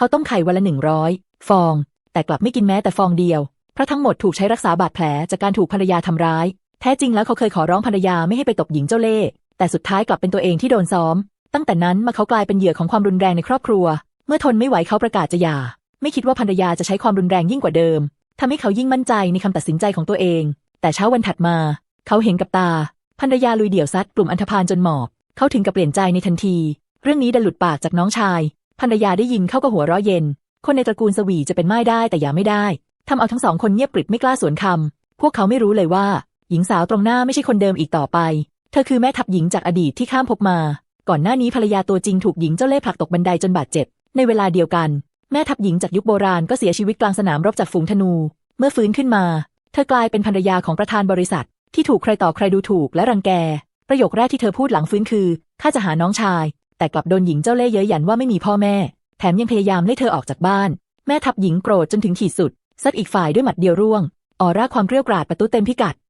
เขาต้มไข่วันละหนึ่งร้อยฟอง แต่กลับไม่กินแม้แต่ฟองเดียว เพราะทั้งหมดถูกใช้รักษาบาดแผลจากการถูกภรรยาทำร้าย แท้จริงแล้วเขาเคยขอร้องภรรยาไม่ให้ไปตบหญิงเจ้าเล่ห์แต่สุดท้ายกลับเป็นตัวเองที่โดนซ้อม ตั้งแต่นั้นมาเขากลายเป็นเหยื่อของความรุนแรงในครอบครัว เมื่อทนไม่ไหวเขาประกาศจะหย่า ไม่คิดว่าภรรยาจะใช้ความรุนแรงยิ่งกว่าเดิมทำให้เขายิ่งมั่นใจในคำตัดสินใจของตัวเอง แต่เช้าวันถัดมา เขาเห็นกับตาภรรยาลุยเดี่ยวซัดกลุ่มอันธพาลจนหมอบ เขาถึงกับเปลี่ยนใจในทันที เรื่องนี้ดันหลุดปากจากน้องชาย ภรรยาได้ยินเข้าก็หัวเราะเย็น คนในตระกูลสวีจะเป็นไม่ได้แต่อย่าไม่ได้ทำเอาทั้งสองคนเงียบกริบไม่กล้าสวนคำพวกเขาไม่รู้เลยว่า หญิงสาวตรงหน้าไม่ใช่คนเดิมอีกต่อไป เธอคือแม่ทัพหญิงจากอดีตที่ข้ามภพมา ก่อนหน้านี้ภรรยาตัวจริงถูกหญิงเจ้าเล่ห์ผลักตกบันไดจนบาดเจ็บ ในเวลาเดียวกัน แม่ทัพหญิงจากยุคโบราณก็เสียชีวิตกลางสนามรบจากฝูงธนู เมื่อฟื้นขึ้นมา เธอกลายเป็นภรรยาของประธานบริษัท ที่ถูกใครต่อใครดูถูกและรังแก ประโยคแรกที่เธอพูดหลังฟื้นคือข้าจะหาน้องชาย แต่กลับโดนหญิงเจ้าเล่ย์เย้ยหยันว่าไม่มีพ่อแม่ แถมยังพยายามไล่เธอออกจากบ้าน แม่ทัพหญิงโกรธจนถึงขีดสุดซัดอีกฝ่ายด้วยหมัดเดียวร่วงออร่าความเกรี้ยวกราดประตูเต็มพิกัด